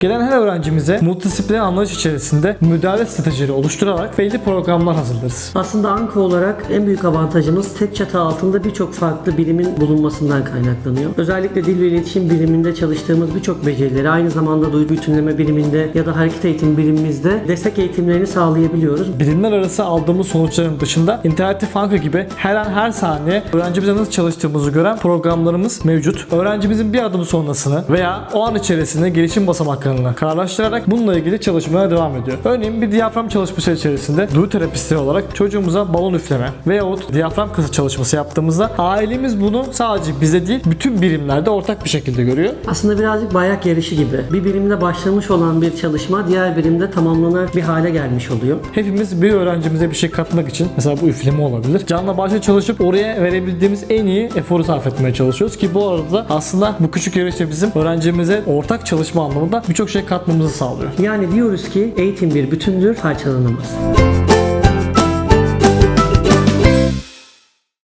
Gelen her öğrencimize multidisiplin anlayış içerisinde müdahale stratejileri oluşturarak belli programlar hazırlarız. Aslında Anka olarak en büyük avantajımız tek çatı altında birçok farklı bilimin bulunmasından kaynaklanıyor. Özellikle dil ve iletişim biliminde çalıştığımız birçok becerileri aynı zamanda duygu bütünleme biliminde ya da hareket eğitim bilimimizde destek eğitimlerini sağlayabiliyoruz. Bilimler arası aldığımız sonuçların dışında interaktif anka gibi her an her saniye öğrencimize nasıl çalıştığımızı gören programlarımız mevcut. Öğrencimizin bir adım sonrasını veya o an içerisinde gelişim basamaklarını kararlaştırarak bununla ilgili çalışmaya devam ediyor. Örneğin bir diyafram çalışması içerisinde duyu terapistleri olarak çocuğumuza balon üfleme veyahut diyafram kası çalışması yaptığımızda ailemiz bunu sadece bize değil bütün birimlerde ortak bir şekilde görüyor. Aslında birazcık bayrak yarışı gibi. Bir birimde başlamış olan bir çalışma diğer birimde tamamlanır bir hale gelmiş oluyor. Hepimiz bir öğrencimize bir şey katmak için mesela bu üfleme olabilir. Canla başla çalışıp oraya verebildiğimiz en iyi eforu sarf etmeye çalışıyoruz ki bu arada aslında bu küçük yarışta bizim öğrencimize ortak çalışma anlamında birçok şey katmamızı sağlıyor. Yani diyoruz ki eğitim bir bütündür, parçalanamaz.